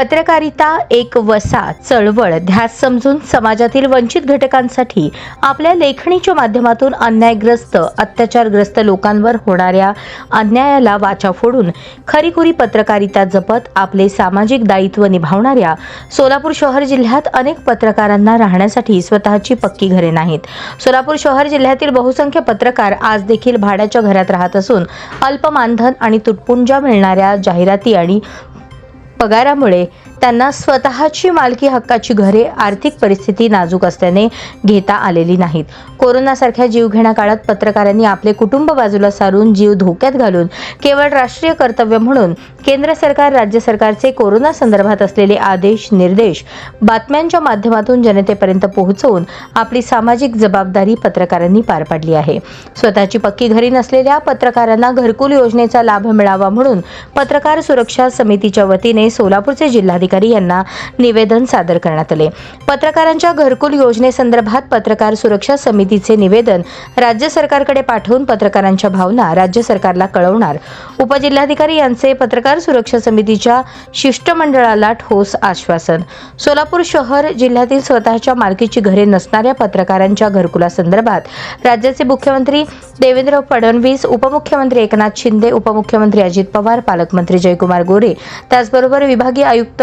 पत्रकारिता एक वसा चळवळ ध्यास समजून समाजातील वंचित घटकांसाठी आपल्या लेखणीच्या माध्यमातून अन्यायग्रस्त अत्याचारग्रस्त लोकांवर होणाऱ्या अन्यायाला वाचा फोडून खरीखुरी पत्रकारिता जपत आपले सामाजिक दायित्व निभावणाऱ्या सोलापूर शहर जिल्ह्यात अनेक पत्रकारांना राहण्यासाठी स्वतःची पक्की घरे नाहीत. सोलापूर शहर जिल्ह्यातील बहुसंख्य पत्रकार आज देखील भाड्याच्या घरात राहत असून अल्प मानधन आणि तुटपुंजा मिळणाऱ्या जाहिराती आणि पगारामुळे त्यांना स्वतःची मालकी हक्काची घरे आर्थिक परिस्थिती नाजूक असल्याने घेता आलेली नाहीत. कोरोनासारख्या जीवघेण्या काळात पत्रकारांनी आपले कुटुंब बाजूला सारून जीव धोक्यात घालून केवळ राष्ट्रीय कर्तव्य म्हणून केंद्र सरकार राज्य सरकारचे कोरोना संदर्भात असलेले आदेश निर्देश बातम्यांच्या माध्यमातून जनतेपर्यंत पोहोचवून आपली सामाजिक जबाबदारी पत्रकारांनी पार पाडली आहे. स्वतःची पक्की घरी नसलेल्या पत्रकारांना घरकुल योजनेचा लाभ मिळावा म्हणून पत्रकार सुरक्षा समितीच्या वतीने सोलापूरचे जिल्हाधिकारी यांना निवेदन सादर करण्यात आले. पत्रकारांच्या घरकुल योजनेसंदर्भात पत्रकार सुरक्षा समितीचे निवेदन राज्य सरकारकडे पाठवून पत्रकारांच्या भावना राज्य सरकारला कळवणार. उपजिल्हाधिकारी यांचे पत्रकार सुरक्षा समितीच्या शिष्टमंडळाला ठोस आश्वासन. सोलापूर शहर जिल्ह्यातील स्वतःच्या मालकीची घरे नसणाऱ्या पत्रकारांच्या घरकुलासंदर्भात राज्याचे मुख्यमंत्री देवेंद्र फडणवीस उपमुख्यमंत्री एकनाथ शिंदे उपमुख्यमंत्री अजित पवार पालकमंत्री जयकुमार गोरे त्याचबरोबर विभागीय आयुक्त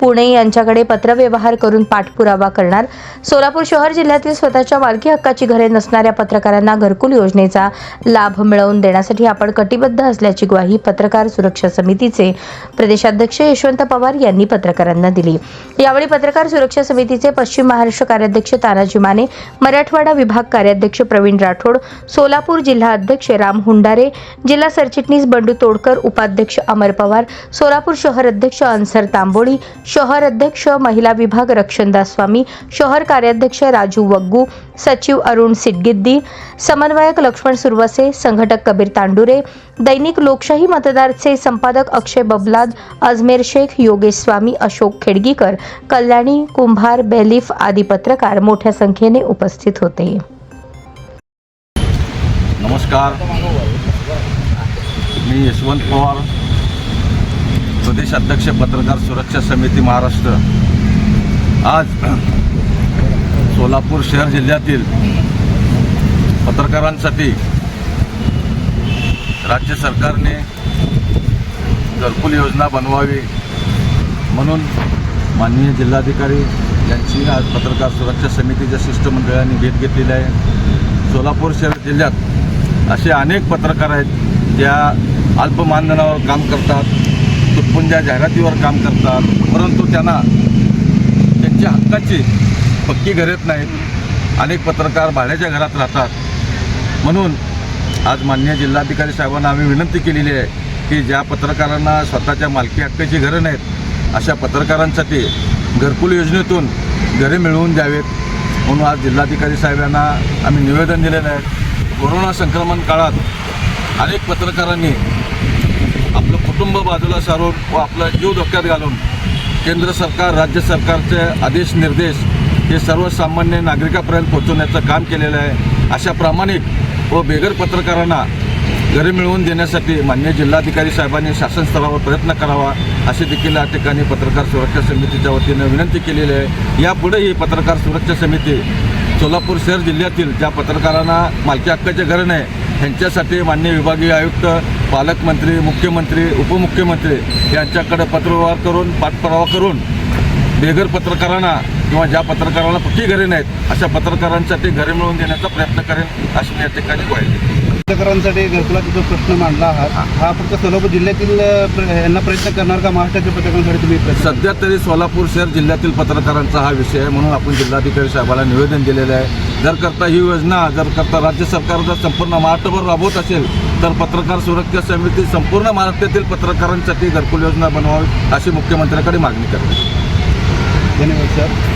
पुणे यांच्याकडे पत्रव्यवहार करून पाठपुरावा करणार. सोलापूर शहर जिल्ह्यातील स्वतःच्या मालकी हक्काची घरे नसणाऱ्या पत्रकारांना घरकुल योजनेचा लाभ मिळवून देण्यासाठी आपण कटिबद्ध असल्याची ग्वाही पत्रकार सुरक्षा समितीचे प्रदेशाध्यक्ष यशवंत पवार यांनी पत्रकारांना दिली. यावेळी पत्रकार सुरक्षा समितीचे पश्चिम महाराष्ट्र कार्याध्यक्ष तानाजी माने मराठवाडा विभाग कार्याध्यक्ष प्रवीण राठोड सोलापूर जिल्हा अध्यक्ष राम हुंडारे जिल्हा सरचिटणीस बंडू तोडकर उपाध्यक्ष अमर पवार सोलापूर शहर अध्यक्ष अन्सर तांबोळी शहर अध्यक्ष महिला विभाग रक्षणदास स्वामी शहर कार्याध्यक्ष राजू वग्गू सचिव अरुण सिटगिद्दी समन्वयक लक्ष्मण सुरवसे संघटक कबीर तांडुरे दैनिक लोकशाही मतदारचे संपादक अक्षय बबलाद अजमेर शेख योगेश स्वामी अशोक खेडगीकर कल्याणी कुंभार बेलिफ आदी पत्रकार मोठ्या संख्येने उपस्थित होते. नमस्कार. मी यशवंत पवार प्रदेशाध्यक्ष पत्रकार सुरक्षा समिती महाराष्ट्र. आज सोलापूर शहर जिल्ह्यातील पत्रकारांसाठी राज्य सरकारने घरकुल योजना बनवावी म्हणून माननीय जिल्हाधिकारी यांची आज पत्रकार सुरक्षा समितीच्या शिष्टमंडळाने भेट घेतलेली आहे. सोलापूर शहर जिल्ह्यात असे अनेक पत्रकार आहेत ज्या अल्पमानधनावर काम करतात. तुटपुंज्या जाहिरातीवर काम करतात परंतु त्यांना त्यांच्या हक्काची पक्की घरेत नाहीत. अनेक पत्रकार भाड्याच्या घरात राहतात. म्हणून आज मान्य जिल्हाधिकारी साहेबांना आम्ही विनंती केलेली आहे की ज्या पत्रकारांना स्वतःच्या मालकी हक्काची घरं नाहीत अशा पत्रकारांसाठी घरकुल योजनेतून घरे मिळवून द्यावेत. म्हणून आज जिल्हाधिकारी साहेबांना आम्ही निवेदन दिलेलं आहे. कोरोना संक्रमण काळात अनेक पत्रकारांनी कुटुंब बाजूला सारून व आपला जीव धोक्यात घालून केंद्र सरकार राज्य सरकारचे आदेश निर्देश हे सर्वसामान्य नागरिकापर्यंत पोहोचवण्याचं काम केलेलं आहे. अशा प्रामाणिक व बेघर पत्रकारांना घरे मिळवून देण्यासाठी मान्य जिल्हाधिकारी साहेबांनी शासन स्तरावर प्रयत्न करावा अशी देखील या ठिकाणी पत्रकार सुरक्षा समितीच्या वतीनं विनंती केलेली आहे. यापुढे ही पत्रकार सुरक्षा समिती सोलापूर शहर जिल्ह्यातील ज्या पत्रकारांना मालकी हक्काचे घर नाही ह्यांच्यासाठी मान्य विभागीय आयुक्त पालकमंत्री मुख्यमंत्री उपमुख्यमंत्री यांच्याकडे पत्रव्यवहार करून पाठपुरावा करून बेघर पत्रकारांना किंवा ज्या पत्रकारांना पक्की घरे नाहीत अशा पत्रकारांसाठी घरे मिळवून देण्याचा प्रयत्न करेन अशी मी या ठिकाणी ग्वाही पत्रकारांसाठी घरकुलाचा जो प्रश्न मांडला आहात हा फक्त सोलापूर जिल्ह्यातील यांना प्रयत्न करणार का? महाराष्ट्रातील पत्रकारांसाठी तुम्ही सध्या तरी सोलापूर शहर जिल्ह्यातील पत्रकारांचा हा विषय आहे म्हणून आपण जिल्हाधिकारी साहेबाला निवेदन दिलेलं आहे. जर करता ही योजना जर करता राज्य सरकार जर संपूर्ण महाराष्ट्रभर राबवत असेल तर पत्रकार सुरक्षा समिती संपूर्ण महाराष्ट्रातील पत्रकारांसाठी घरकुल योजना बनवावी अशी मुख्यमंत्र्याकडे मागणी करते. धन्यवाद सर.